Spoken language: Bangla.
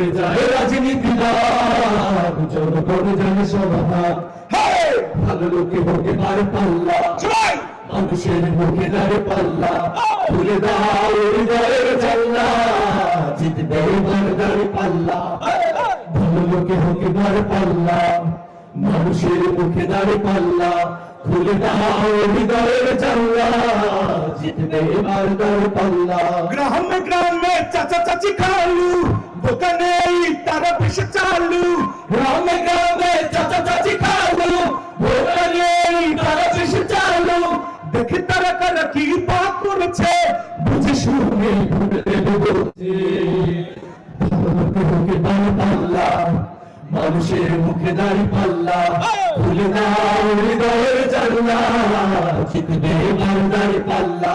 ঘুরে যায় রাজনীতি লাভ জনগণ জানে সভাগ ভালো লোকে পাল্লা। মানুষের মুখে দাঁড়ে পাল্লা। ভুলে দাও হৃদয়ের জাল্লা জিতবে এবার দাঁড়ে পাল্লা। ভালো লোকে হোকে পাল্লা। মানুষের মুখে দাঁড়ে পাল্লা। খুলে দাও হৃদয়ের জাল্লা জিতবে এবার দাঁড়ে পাল্লা। গ্রামে গ্রামে চাচা চাচি খালু দোকানে তারা বেশি চালু গ্রামে গ্রামে চাচা চাচি খালু ভোটানে তারা বেশি চালু। দেখে তারা কারা কি পা করেছে, বুঝে শুনে দেবে বলছে ভালোকে দাঁড়ি পাল্লা, মানুষের মুখে দাঁড়ি পাল্লা। খুলে দাও হৃদয়ের জানলা দাঁড়ি পাল্লা।